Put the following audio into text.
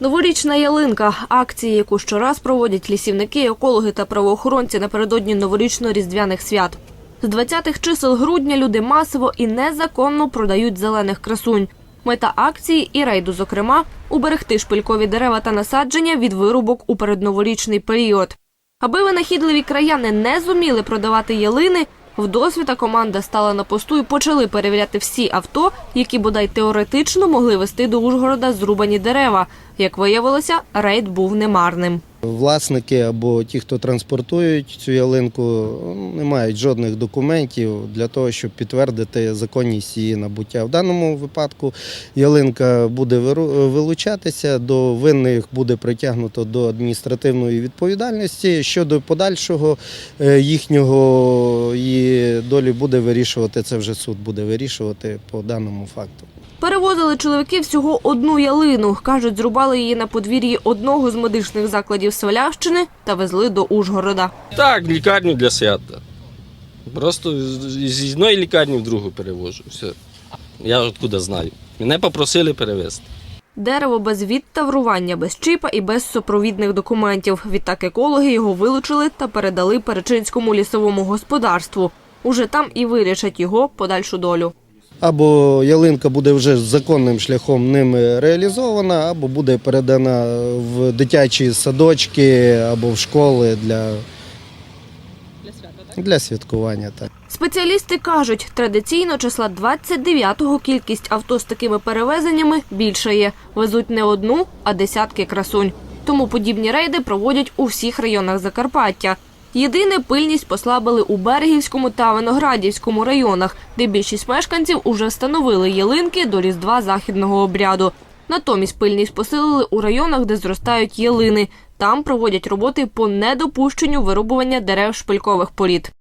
Новорічна ялинка акції, яку щораз проводять лісівники, екологи та правоохоронці напередодні новорічно-різдвяних свят. З 20-х чисел грудня люди масово і незаконно продають зелених красунь. Мета акції і рейду, зокрема, уберегти шпилькові дерева та насадження від вирубок у передноворічний період. Аби винахідливі краяни не зуміли продавати ялини, вдосвіта команда стала на посту і почали перевіряти всі авто, які бодай теоретично могли вести до Ужгорода зрубані дерева. Як виявилося, рейд був немарним. Власники або ті, хто транспортують цю ялинку, не мають жодних документів для того, щоб підтвердити законність її набуття. В даному випадку ялинка буде вилучатися, до винних буде притягнуто до адміністративної відповідальності. Щодо подальшого е, їхнього її долі буде вирішувати, це вже суд буде вирішувати по даному факту. Перевозили чоловіки всього одну ялину. Кажуть, зрубали її на подвір'ї одного з медичних закладів Свалящини та везли до Ужгорода. Так, лікарню для свята. Просто з з одної лікарні в другу перевожу. Все. Я откуда знаю. Мене попросили перевезти. Дерево без відтаврування, без чіпа і без супровідних документів. Відтак екологи його вилучили та передали Перечинському лісовому господарству. Уже там і вирішать його подальшу долю. Або ялинка буде вже законним шляхом ними реалізована, або буде передана в дитячі садочки або в школи для, для святкування. Так. Спеціалісти кажуть, традиційно числа 29-го кількість авто з такими перевезеннями більше є. Везуть не одну, а десятки красунь. Тому подібні рейди проводять у всіх районах Закарпаття. Єдине пильність послабили у Берегівському та Виноградівському районах, де більшість мешканців уже встановили ялинки до різдва західного обряду. Натомість пильність посилили у районах, де зростають ялини. Там проводять роботи по недопущенню вирубування дерев шпилькових порід.